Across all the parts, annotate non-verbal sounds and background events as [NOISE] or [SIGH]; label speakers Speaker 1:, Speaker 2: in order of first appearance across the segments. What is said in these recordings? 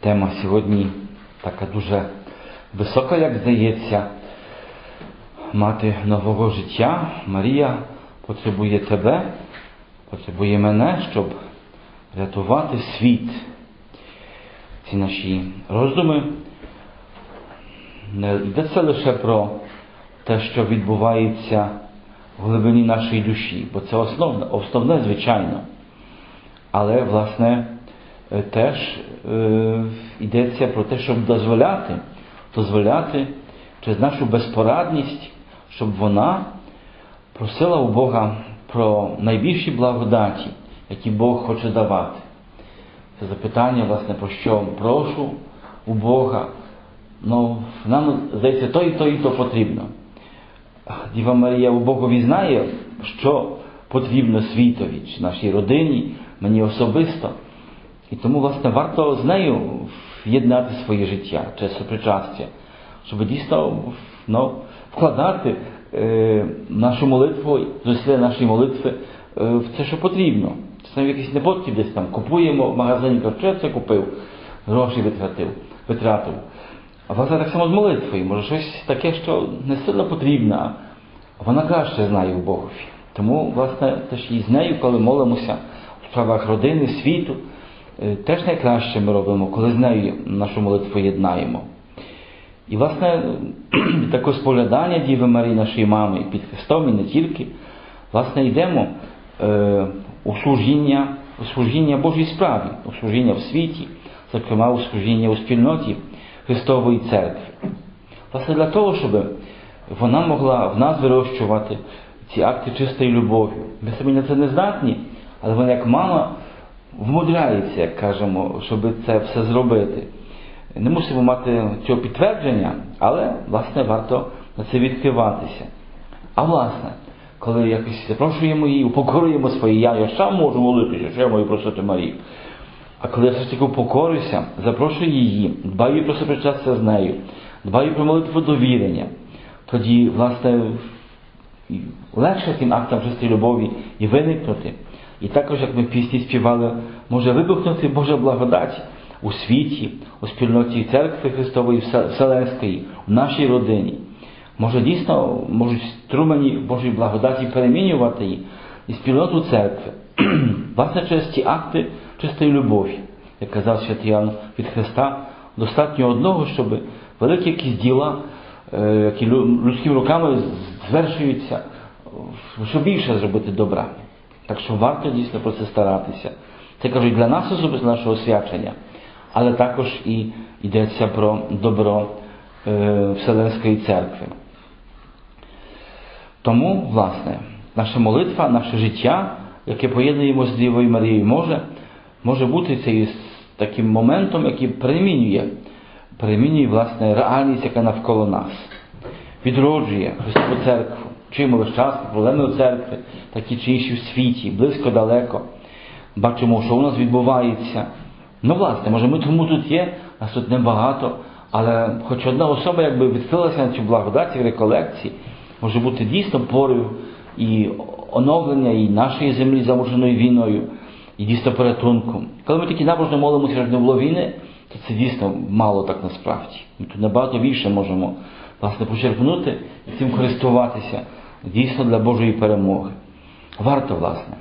Speaker 1: Тема сьогодні така дуже висока, як здається. Мати нового життя. Марія потребує тебе, потребує мене, щоб рятувати світ. Ці наші роздуми не йдеться лише про те, що відбувається в глибині нашої душі, бо це основне, основне звичайно. Але, власне, теж е, йдеться про те, щоб дозволяти, дозволяти через нашу безпорадність, щоб вона просила у Бога про найбільші благодаті, які Бог хоче давати. Це запитання, власне, про що прошу у Бога. Ну, нам здається, то і то, і то потрібно. Діва Марія у Богові знає, що потрібно світові, чи нашій родині, мені особисто. І тому, власне, варто з нею в'єднати своє життя через сопричастя, щоб дійсно ну, вкладати е, нашу молитву, зусилля нашої молитви е, в це, що потрібно. Це не якийсь непотріб десь там купуємо в магазині, що це купив, гроші витратив, витратив. А власне так само з молитвою, може щось таке, що не сильно потрібно, а вона краще знає у Богові. Тому, власне, теж і з нею, коли молимося у справах родини, світу, теж найкраще ми робимо, коли з нею нашу молитву єднаємо. І, власне, таке споглядання Діви Марії, нашої мами, під Христом і не тільки, власне, йдемо е, у служіння, у служіння Божій справі, у служіння в світі, зокрема у служіння у спільноті Христової церкви. Власне, для того, щоб вона могла в нас вирощувати ці акти чистої любові. Ми самі на це не здатні, але вона як мама вмудряється, як кажемо, щоб це все зробити. Не мусимо мати цього підтвердження, але, власне, варто на це відкриватися. А власне, коли якось запрошуємо її, упокоруємо своє я, я сам можу молитися, що я маю просити Марію. А коли я все ж таки упокорюся, запрошую її, дбаю про сопричастя з нею, дбаю про молитву довірення, тоді, власне, легше тим актам чистої любові і виникнути. І також, як ми в пісні співали, може вибухнути Божа благодать у світі, у спільноті церкви Христової Вселенської, у нашій родині. Може дійсно можуть струмені Божої благодаті перемінювати її і спільноту церкви. [CLEARS THROAT] Власне, через ці акти чистої любові, як казав святий Іоанн від Христа, достатньо одного, щоб великі якісь діла, які людськими руками звершуються, щоб більше зробити добра. Так що варто дійсно про це старатися. Це кажуть для нас особисто нашого свячення, але також і йдеться про добро е, Вселенської церкви. Тому, власне, наша молитва, наше життя, яке поєднуємо з Дівою Марією, може, може бути цим таким моментом, який перемінює, перемінює власне реальність, яка навколо нас, відроджує Христову церкву. Чуємо весь час проблеми у церкви, такі чи інші в світі, близько, далеко. Бачимо, що у нас відбувається. Ну, власне, може, ми тому тут є, нас тут небагато, але хоч одна особа якби відкрилася на цю благодаті в реколекції, може бути дійсно порив і оновлення і нашої землі замушеною війною, і дійсно порятунком. Коли ми такі набожно молимося, щоб не було війни, то це дійсно мало так насправді. Ми тут набагато більше можемо власне почерпнути і цим користуватися дійсно для Божої перемоги. Варто, власне,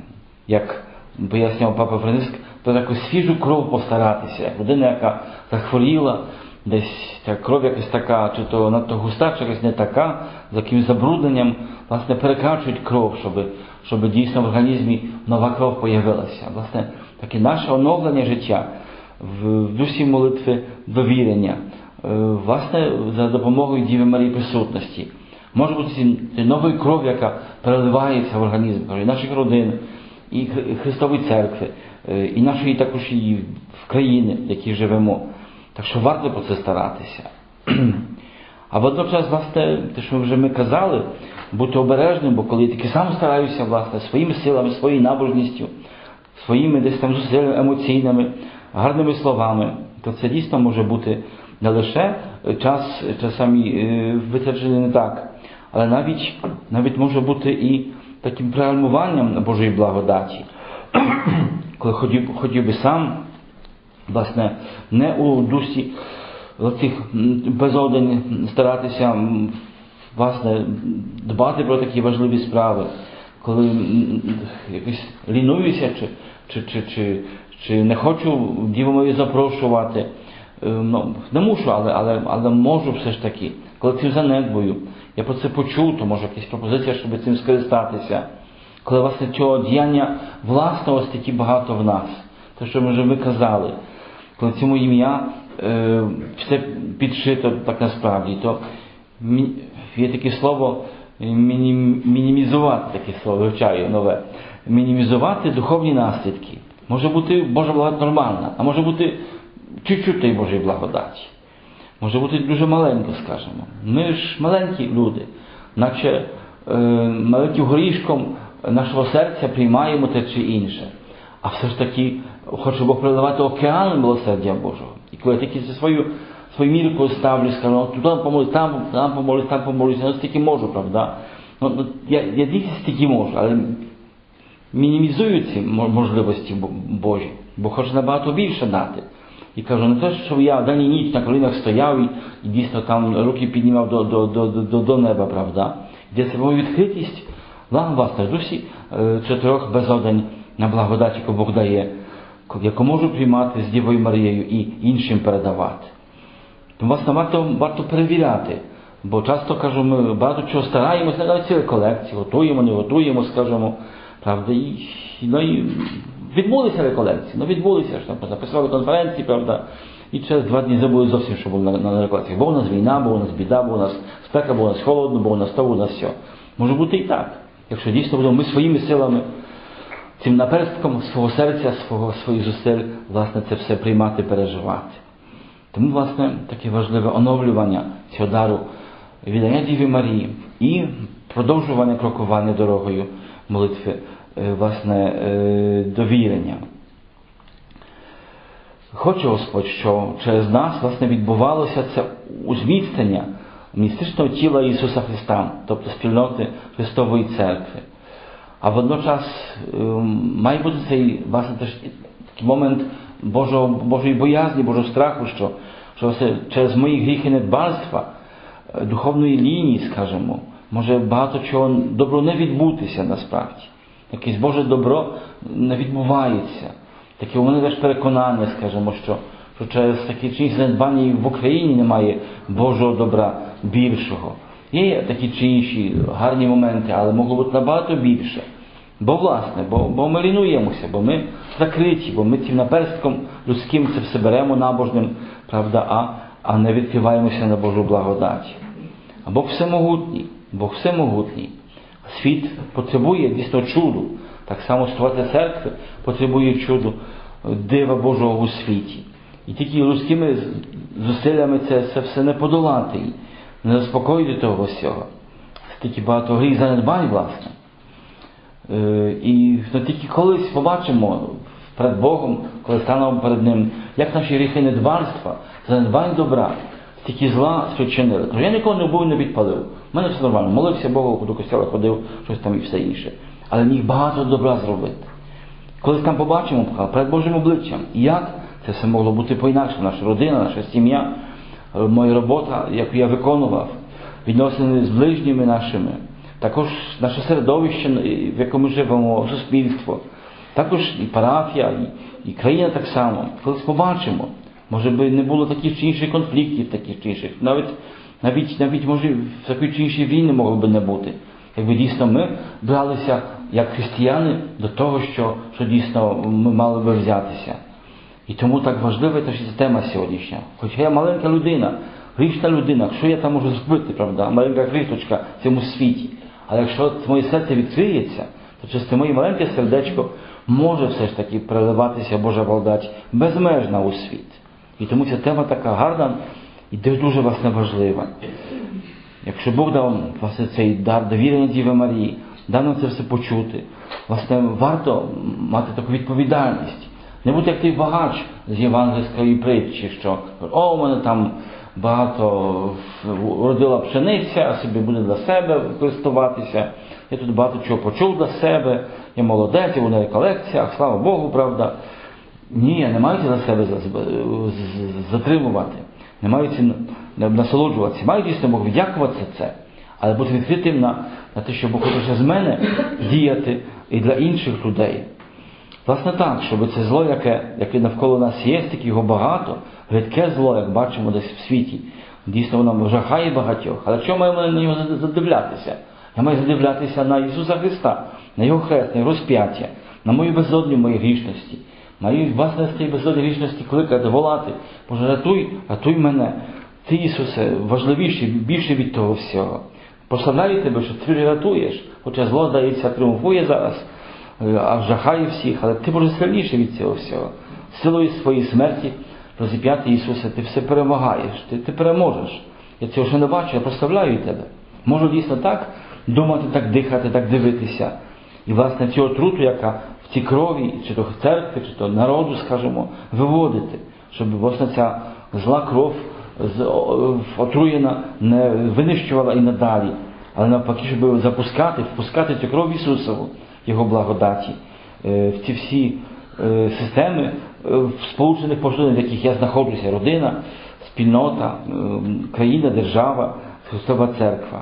Speaker 1: як пояснював папа Франциск, то таку свіжу кров постаратися, як людина, яка захворіла, десь та кров якась така, чи то надто густа, чи якась не така, з якимось забрудненням, власне, перекачують кров, щоб, щоб дійсно в організмі нова кров появилася. Власне, таке наше оновлення життя в дусі молитви довірення, власне, за допомогою Діви Марії присутності. Може бути нової кров, яка переливається в організм і наших родин, і Христової церкви, і нашої також і в країни, в якій живемо. Так що варто про це старатися. [CLEARS THROAT] А водночас, власне, те, що вже ми казали, бути обережним, бо коли я таки сам стараюся, власне, своїми силами, своєю набожністю, своїми десь там зусиллями емоційними, гарними словами, то це дійсно може бути не лише час часами витрачений не так, але навіть, навіть може бути і таким пригальмуванням Божої благодаті. Коли хотів, хотів би сам власне, не у дусі цих безодень старатися власне, дбати про такі важливі справи, коли якось лінуюся, чи, чи, чи, чи, чи не хочу Діву мою запрошувати. Е, Ну, не мушу, але, але, але можу все ж таки. Коли цим занедбую, я про це почув, то може якась пропозиція, щоб цим скористатися. Коли власне цього діяння власного стільки багато в нас, те, що ми вже ви казали, коли цьому ім'я е, все підшито так насправді, то мі- є таке слово мінім- мінімізувати, таке слово вивчаю нове. Мінімізувати духовні наслідки. Може бути Божа благодать нормальна, а може бути чуть-чуть тієї Божої благодаті. Може бути дуже маленько, скажемо. Ми ж маленькі люди, наче е, маленьким горішком нашого серця приймаємо те чи інше. А все ж таки хоче Бог приливати океан милосердя Божого. І коли я тільки за свою, свою мірку ставлю, скажу, «Ну, туди помолюсь, там, там помолюсь, там помолюсь, ну стільки можу, правда? Ну, ну, я, я дійсно стільки можу, але мінімізую ці можливості Божі, бо хоче набагато більше дати. І кажу, не те, що я день і ніч на колінах стояв і, і дійсно там руки піднімав до, до, до, до, до неба, правда? Йдеться про відкритість, вам власне, душі е, чотирьох безодень на благодать, яку Бог дає, яку можу приймати з Дівою Марією і іншим передавати. Тому власне варто, варто перевіряти. Бо часто кажу, ми багато чого стараємося, навіть ці реколекції, готуємо, не готуємо, скажімо, правда, і, ну, і відбулися реколекції, ну відбулися ж там, записали конференції, правда, і через два дні забули зовсім, що було на, на реколекціях. Бо у нас війна, бо у нас біда, бо у нас спека, бо у нас холодно, бо у нас то, бо у нас все. Може бути і так. Якщо дійсно будемо ми своїми силами, цим наперстком свого серця, свого, своїх зусиль, власне, це все приймати, переживати. Тому, власне, таке важливе оновлювання цього дару віддання Діві Марії і продовжування крокування дорогою молитви, власне, е, довірення. Хоче Господь, що через нас власне відбувалося це узміцнення містичного тіла Ісуса Христа, тобто спільноти Христової Церкви. А водночас е, має бути цей власне такий момент Божого, Божої боязні, Божого страху, що, що це через мої гріхи недбальства, е, духовної лінії, скажімо, може багато чого добро не відбутися насправді. Якесь Боже добро не відбувається. Таке у мене теж переконання, скажімо, що, що через такі чи інші занедбання і в Україні немає Божого добра більшого. Є такі чи інші гарні моменти, але могло бути набагато більше. Бо власне, бо, бо ми лінуємося, бо ми закриті, бо ми цим наперстком людським це все беремо набожним, правда, а, а не відкриваємося на Божу благодать. А Бог всемогутній, Бог всемогутній. Світ потребує дійсно чуду. Так само створити церкви потребує чуду дива Божого у світі. І тільки людськими зусиллями це, це все не подолати, не заспокоїти того всього. Стільки багато гріх занедбань, власне. Е, І ну, тільки колись побачимо перед Богом, коли станемо перед Ним, як наші гріхи недбальства, занедбань добра, стільки зла спричинили. Кажу, я ніколи не був не підпалив. У мене все нормально. Молився Богу, до костяла ходив, щось там і все інше. Але міг багато добра зробити. Колись там побачимо перед Божим обличчям, як це все могло бути по-інакше, наша родина, наша сім'я, е, моя робота, яку я виконував, відносини з ближніми нашими, також наше середовище, в якому живемо, суспільство, також і парафія, і, країна так само. Колись побачимо, може би не було таких чи інших конфліктів, таких чи інших, навіть навіть, навіть може такої чи іншої війни могло би не бути. Якби дійсно ми бралися як християни до того, що, що дійсно ми мали би взятися. І тому так важлива та тема сьогоднішня. Хоча я маленька людина, грішна людина, що я там можу зробити, правда, маленька грішечка в цьому світі. Але якщо моє серце відкриється, то через моє маленьке сердечко може все ж таки переливатися Божа благодать безмежна у світ. І тому ця тема така гарна і дуже власне важлива. Якщо Бог дав власне цей дар довірення Діви Марії, дав нам це все почути, власне, варто мати таку відповідальність. Не бути як той багач з євангельської притчі, що о, у мене там багато родила пшениця, а собі буде для себе користуватися. Я тут багато чого почув для себе, я молодець, я на реколекціях, слава Богу, правда. Ні, не мають за себе за- з- з- затримувати, не мають насолоджуватися, мають дійсно Бог дякувати за це, але бути відкритим на, на те, що Бог хоче через мене діяти і для інших людей. Власне так, щоб це зло, яке, яке навколо нас є, таке його багато, рідке зло, як бачимо десь в світі, дійсно воно жахає багатьох. Але чому маємо на нього задивлятися? Я маю задивлятися на Ісуса Христа, на Його хрест, на Його розп'яття, на мою безодню моїй грішності. Маю власне з цієї безодні грішності кликати, волати, Боже, рятуй, рятуй мене. Ти, Ісусе, важливіший, більше від того всього. Прославляю тебе, що ти рятуєш, хоча зло, здається, тріумфує зараз, е, а жахає всіх, але ти Боже сильніший від цього всього. Силою своєї смерті, розіп'яти Ісусе, ти все перемагаєш, ти, ти переможеш. Я цього ще не бачу, я прославляю тебе. Можу дійсно так думати, так дихати, так дивитися. І, власне, цю отруту, яка в цій крові, чи то в церкві, чи то народу, скажімо, виводити, щоб власне ця зла кров отруєна не винищувала і надалі, але навпаки, щоб запускати, впускати цю кров Ісусову, Його благодаті, е, в ці всі е, системи е, сполучених поширень, в яких я знаходжуся, родина, спільнота, країна, держава, Христова Церква.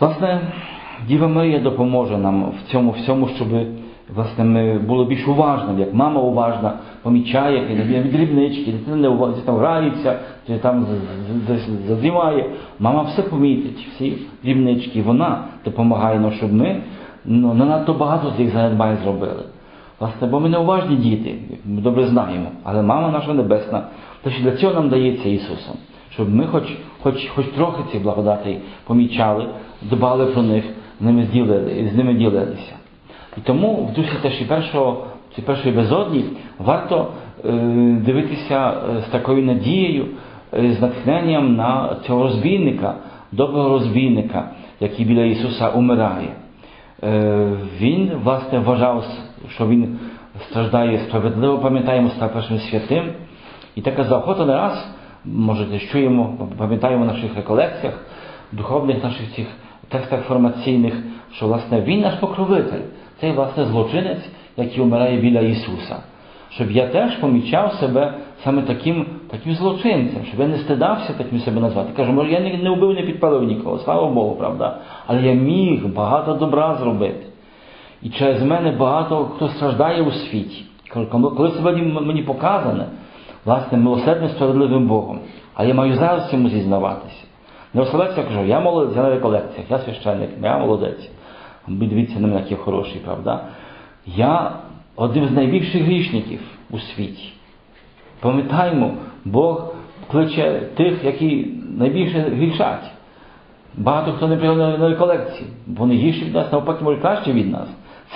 Speaker 1: Власне, Діва Марія допоможе нам в цьому всьому, щоб власне, ми були більш уважними, як мама уважна, помічає, як дрібнички, дитина там грається, чи там з- з- з- задрімає. Мама все помітить, всі дрібнички. Вона допомагає нам, щоб ми ну, не надто багато з їх занедбань зробили. Власне, бо ми не уважні діти, ми добре знаємо, але мама наша небесна, то що для цього нам дається Ісусом, щоб ми хоч, хоч, хоч трохи ці благодати помічали, дбали про них, з ними, ділили, з ними ділилися. І тому в дусі теж першого, першої безодні варто е, дивитися е, з такою надією, е, з натхненням на цього розбійника, доброго розбійника, який біля Ісуса умирає. Е, Він, власне, вважав, що він страждає справедливо, пам'ятаємо, став першим святим. І така заохота не раз, може, чуємо, пам'ятаємо в наших реколекціях, духовних наших цих текстах формаційних, що власне він наш покровитель, цей власне злочинець, який умирає біля Ісуса. Щоб я теж помічав себе саме таким таким злочинцем, щоб я не стидався таким себе назвати. Кажу, може, я не, вбив, не підпалив нікого, слава Богу, правда? Але я міг багато добра зробити. І через мене багато хто страждає у світі. Коли це мені, показане, власне, милосердним справедливим Богом, а я маю зараз цьому зізнаватися. Не оселедься, кажу, я молодець, я на реколекціях, я священник, я молодець. Дивіться на мене, який хороший, правда? Я один з найбільших грішників у світі. Пам'ятаємо, Бог кличе тих, які найбільше грішать. Багато хто не прийняв на, реколекції. Вони гірші від нас, навпаки, може краще від нас.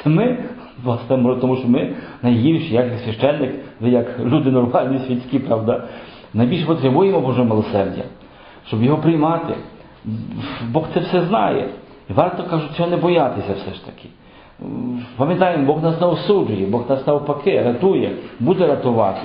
Speaker 1: Це ми, власне, тому що ми найгірші, як священник, як люди нормальні, світські, правда, найбільше потребуємо Божого милосердя, щоб його приймати. Бог це все знає. І варто кажуть, цього не боятися все ж таки. Пам'ятаємо, Бог нас не осуджує, Бог нас навпаки рятує, буде рятувати.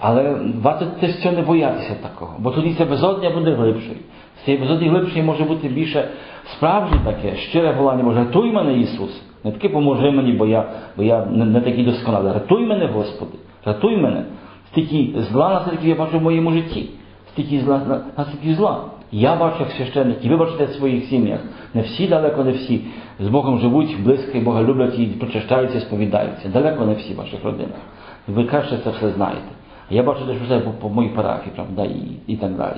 Speaker 1: Але варто теж цього не боятися такого, бо тоді ця безодня буде глибшою. З цієї безодні глибшої може бути більше справжнє таке, щире волання, може, рятуй мене, Ісус. Не таки поможи мені, бо я, бо я не, не такий досконалий. Рятуй мене, Господи, рятуй мене. Стільки зла, наскільки я бачу в моєму житті. Стільки зла, на- наскільки зла. Я бачу як священник, і ви бачите в своїх сім'ях. Не всі, далеко не всі. З Богом живуть, близько, і Бога люблять і причащаються, сповідаються. Далеко не всі в ваших родинах. Ви краще це все знаєте. Я бачу теж все по, по моїй парафії, правда, і, і так далі.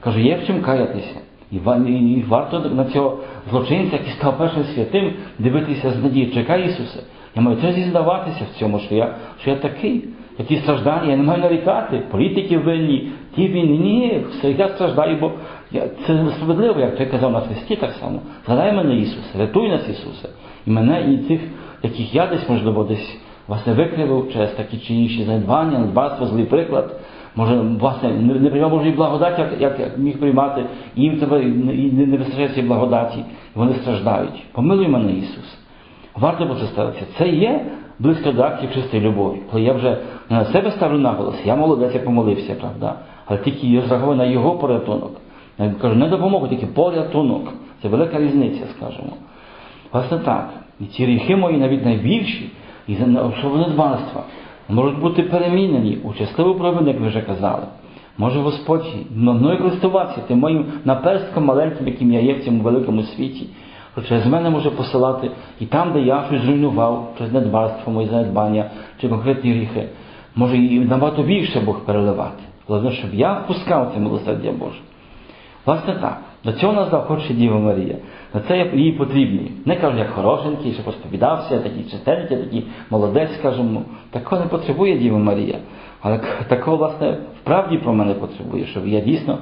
Speaker 1: Кажу, є в чим каятися. І, і, і варто на цього злочинця, який став першим святим, дивитися з надією, чекай Ісусе. Я маю теж зізнаватися в цьому, що я, що я такий. Які страждання, я не маю нарікати, політики винні, ті винні. Ні, все, я страждаю, бо я, це несправедливо, як той казав на Христі так само. Згадай мене, Ісусе, рятуй нас, Ісусе. І мене, і тих, яких я десь, можливо, десь власне викривив через такі чи інші занедбання, надбарство, злий приклад. Може, власне, не, не приймав Божої благодаті, як, як, як міг приймати, і їм тебе і не, не вистачає цієї благодаті, і вони страждають. Помилуй мене, Ісус. Варто про це ставитися. Це є близько до актів чистої любові. Коли я вже на себе ставлю наголос, я молодець, я помолився, правда? Але тільки я зреагую на його порятунок. Я кажу, не допомогу, тільки порятунок. Це велика різниця, скажімо. Власне так. І ці гріхи мої навіть найбільші, і за особливе недбанства можуть бути перемінені у щасливу провину, як ви вже казали. Може Господь мною користуватися тим моїм наперстком маленьким, яким я є в цьому великому світі, через мене може посилати і там, де я щось зруйнував, через недбарство, мої занедбання чи конкретні гріхи, може і набагато більше Бог переливати. Головне, щоб я впускав це милосердя Боже. Власне так, до цього нас захоче Діва Марія. На це їй потрібні. Не кажу, як хорошенький, що розповідався, такий чистенький, такий молодець, скажімо. Такого не потребує Діва Марія. Але такого, власне, вправді про мене потребує, щоб я дійсно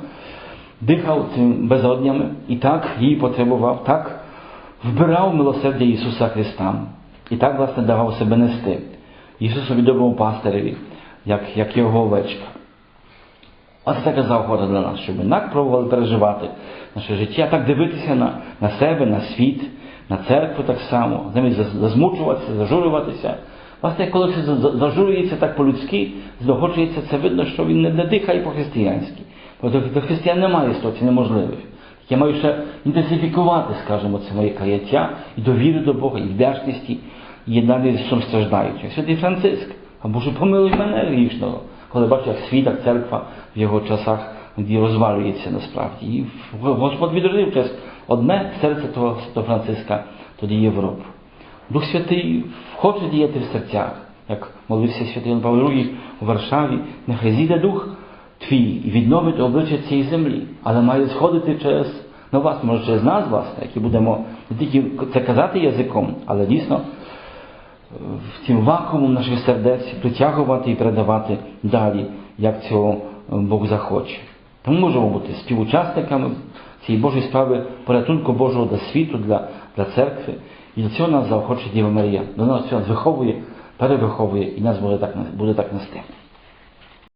Speaker 1: дихав цими безоднями і так її потребував, так вбирав милосердя Ісуса Христа. І так, власне, давав себе нести. Ісусові доброму пастиреві, як, як його овечка. Оце така заохота для нас, щоб ми так пробували переживати наше життя, так дивитися на, на себе, на світ, на церкву так само, замість зазмучуватися, зажурюватися. Власне, коли все за- за- зажурюється так по-людськи, здохочується, це видно, що він не, дихає по-християнськи. Бо до, християн немає ситуацій неможливих. Я маю ще інтенсифікувати, скажімо, це моє каяття і довіри до Бога, і вдячності, і єднання з Ісусом. Святий Франциск, а Боже, помилуй мене грішного, коли бачу, як світ, церква в його часах розвалюється насправді. І Господь відродив через одне серце того Святого Франциска, тоді Європу. Дух Святий хоче діяти в серцях, як молився святий Іван Павло II у Варшаві, нехай зійде дух твій і відновить обличчя цієї землі, але має сходити через ну, вас, може через нас, власне, які будемо не тільки це казати язиком, але дійсно цим вакуумом наших сердець притягувати і передавати далі, як цього Бог захоче. Тому можемо бути співучасниками цієї Божої справи порятунку Божого для світу, для, для церкви. І до цього нас заохоче Діва Марія. До нас цього нас виховує, перевиховує і нас буде так, буде так нести.